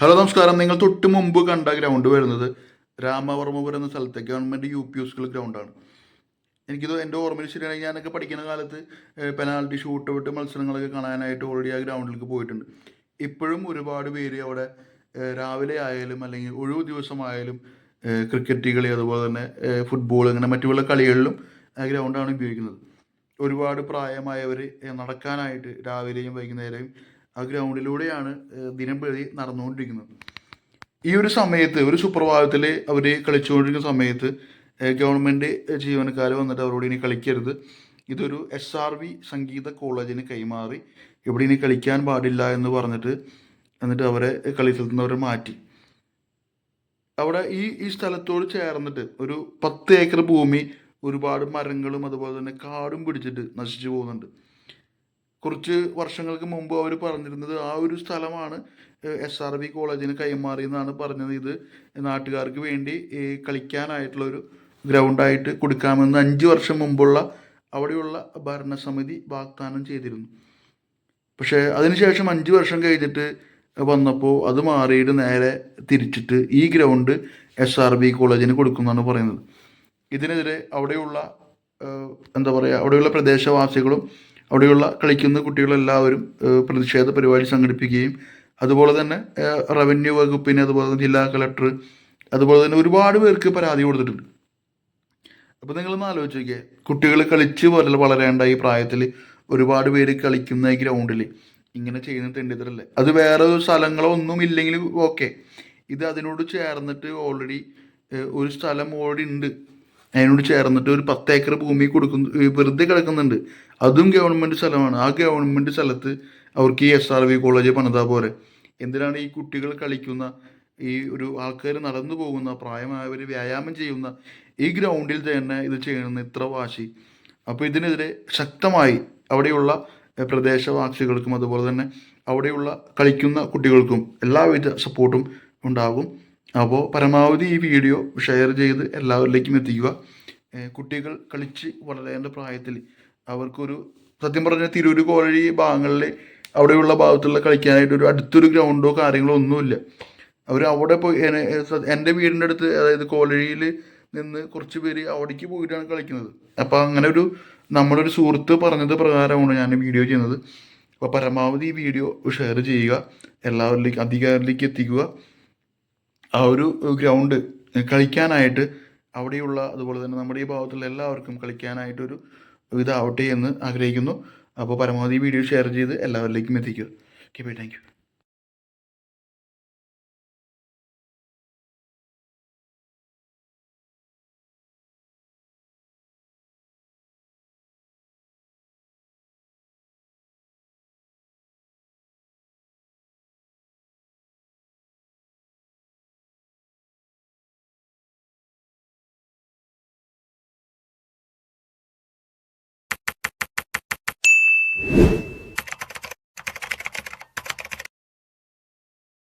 Hello നമസ്കാരം. നിങ്ങൾ തൊട്ട് മുമ്പ് കണ്ട ഗ്രൗണ്ട് വരുന്നത് രാമവർമ്മപുരം എന്ന സ്ഥലത്തെ ഗവൺമെന്റ് യു പി സ്കൂൾ ഗ്രൗണ്ടാണ് എനിക്കിത് എന്റെ ഓർമ്മയിൽ ശരിയാണെങ്കിൽ ഞാനൊക്കെ പഠിക്കുന്ന കാലത്ത് പെനാൽറ്റി ഷൂട്ട് വിട്ട് മത്സരങ്ങളൊക്കെ കാണാനായിട്ട് ഓൾറെഡി ആ ഗ്രൗണ്ടിലേക്ക് പോയിട്ടുണ്ട്. ഇപ്പോഴും ഒരുപാട് പേര് അവിടെ രാവിലെ ആയാലും അല്ലെങ്കിൽ ഒഴിവ് ദിവസമായാലും ക്രിക്കറ്റ് കളി അതുപോലെ തന്നെ ഫുട്ബോൾ അങ്ങനെ മറ്റുള്ള കളികളിലും ആ ഗ്രൗണ്ടാണ് ഉപയോഗിക്കുന്നത്. ഒരുപാട് പ്രായമായവർ നടക്കാനായിട്ട് രാവിലെയും വൈകുന്നേരവും ആ ഗ്രൗണ്ടിലൂടെയാണ് ദിനം പ്രതി നടന്നുകൊണ്ടിരിക്കുന്നത്. ഈ ഒരു സമയത്ത് ഒരു സുപ്രഭാതത്തിൽ അവർ കളിച്ചുകൊണ്ടിരിക്കുന്ന സമയത്ത് ഗവൺമെന്റ് ജീവനക്കാർ വന്നിട്ട് അവരോട് ഇനി കളിക്കരുത്. ഇതൊരു എസ് ആർ വി സംഗീത കോളേജിന് കൈമാറി ഇവിടെ ഇനി കളിക്കാൻ പാടില്ല എന്ന് പറഞ്ഞിട്ട് എന്നിട്ട് അവരെ കളി സ്ഥലത്ത് നിന്ന് അവരെ മാറ്റി. അവിടെ ഈ ഈ സ്ഥലത്തോട് ചേർന്നിട്ട് ഒരു പത്ത് ഏക്കർ ഭൂമി ഒരുപാട് മരങ്ങളും അതുപോലെ തന്നെ കാടും പിടിച്ചിട്ട് നശിച്ചു പോകുന്നുണ്ട്. കുറച്ച് വർഷങ്ങൾക്ക് മുമ്പ് അവർ പറഞ്ഞിരുന്നത് ആ ഒരു സ്ഥലമാണ് എസ് ആർ ബി കോളേജിന് കൈമാറിയെന്നാണ് പറഞ്ഞത്. ഇത് നാട്ടുകാർക്ക് വേണ്ടി ഈ കളിക്കാനായിട്ടുള്ള ഒരു ഗ്രൗണ്ടായിട്ട് കൊടുക്കാമെന്ന് അഞ്ച് വർഷം മുമ്പുള്ള അവിടെയുള്ള ഭരണസമിതി വാഗ്ദാനം ചെയ്തിരുന്നു. പക്ഷേ അതിനുശേഷം അഞ്ച് വർഷം കഴിഞ്ഞിട്ട് വന്നപ്പോൾ അത് മാറിയിട്ട് നേരെ തിരിച്ചിട്ട് ഈ ഗ്രൗണ്ട് എസ് ആർ ബി കോളേജിന് കൊടുക്കുമെന്നാണ് പറയുന്നത്. ഇതിനെതിരെ അവിടെയുള്ള എന്താ പറയുക അവിടെയുള്ള പ്രദേശവാസികളും അവിടെയുള്ള കളിക്കുന്ന കുട്ടികളെല്ലാവരും പ്രതിഷേധ പരിപാടി സംഘടിപ്പിക്കുകയും അതുപോലെ തന്നെ റവന്യൂ വകുപ്പിന് അതുപോലെ തന്നെ ജില്ലാ കളക്ടർ അതുപോലെ തന്നെ ഒരുപാട് പേർക്ക് പരാതി കൊടുത്തിട്ടുണ്ട്. അപ്പോൾ നിങ്ങളൊന്ന് ആലോചിച്ച് നോക്കിയേ കുട്ടികൾ കളിച്ച് പോലെ വളരേണ്ട ഈ പ്രായത്തിൽ ഒരുപാട് പേര് കളിക്കുന്ന ഈ ഗ്രൗണ്ടിൽ ഇങ്ങനെ ചെയ്യുന്ന തെണ്ടിത്തരല്ലേ? അത് വേറെ സ്ഥലങ്ങളോ ഒന്നും ഇല്ലെങ്കിൽ ഓക്കെ. ഇത് അതിനോട് ചേർന്നിട്ട് ഓൾറെഡി ഒരു സ്ഥലം ഓൾറെഡി ഉണ്ട്. അതിനോട് ചേർന്നിട്ട് ഒരു പത്ത് ഏക്കർ ഭൂമി കൊടുക്കുന്നു വെറുതെ കിടക്കുന്നുണ്ട്. അതും ഗവൺമെന്റ് സ്ഥലമാണ്. ആ ഗവൺമെന്റ് സ്ഥലത്ത് അവർക്ക് ഈ എസ് ആർ വി കോളേജ് പണിതാ പോലെ എന്തിനാണ് ഈ കുട്ടികൾ കളിക്കുന്ന ഈ ഒരു ആൾക്കാർ നടന്നു പോകുന്ന പ്രായമായവർ വ്യായാമം ചെയ്യുന്ന ഈ ഗ്രൗണ്ടിൽ തന്നെ ഇത് ചെയ്യണമെന്ന് ഇത്ര വാശി. അപ്പോൾ ഇതിനെതിരെ ശക്തമായി അവിടെയുള്ള പ്രദേശവാസികൾക്കും അതുപോലെ തന്നെ അവിടെയുള്ള കളിക്കുന്ന കുട്ടികൾക്കും എല്ലാവിധ സപ്പോർട്ടും ഉണ്ടാകും. അപ്പോൾ പരമാവധി ഈ വീഡിയോ ഷെയർ ചെയ്ത് എല്ലാവരിലേക്കും എത്തിക്കുക. കുട്ടികൾ കളിച്ച് വളരേണ്ട പ്രായത്തിൽ അവർക്കൊരു സത്യം പറഞ്ഞാൽ തിരൂര് കോഴി ഭാഗങ്ങളിൽ അവിടെയുള്ള ഭാഗത്തുള്ള കളിക്കാനായിട്ട് ഒരു അടുത്തൊരു ഗ്രൗണ്ടോ കാര്യങ്ങളോ ഒന്നുമില്ല. അവർ അവിടെ പോയി എന്റെ വീടിന്റെ അടുത്ത് അതായത് കോളഴിയിൽ നിന്ന് കുറച്ച് പേര് അവിടേക്ക് പോയിട്ടാണ് കളിക്കുന്നത്. അപ്പോൾ അങ്ങനെ ഒരു നമ്മളൊരു സുഹൃത്ത് പറഞ്ഞത് പ്രകാരമാണ് ഞാൻ വീഡിയോ ചെയ്യുന്നത്. അപ്പോൾ പരമാവധി ഈ വീഡിയോ ഷെയർ ചെയ്യുക. എല്ലാവരിലേക്ക് അധികാരിലേക്ക് എത്തിക്കുക. ആ ഒരു ഗ്രൗണ്ട് കളിക്കാനായിട്ട് അവിടെയുള്ള അതുപോലെ തന്നെ നമ്മുടെ ഈ ഭാഗത്തുള്ള എല്ലാവർക്കും കളിക്കാനായിട്ടൊരു ഇതാവട്ടെ എന്ന് ആഗ്രഹിക്കുന്നു. അപ്പോൾ പരമാവധി വീഡിയോ ഷെയർ ചെയ്ത് എല്ലാവരിലേക്കും എത്തിക്കുക. Okay bye thank Amen.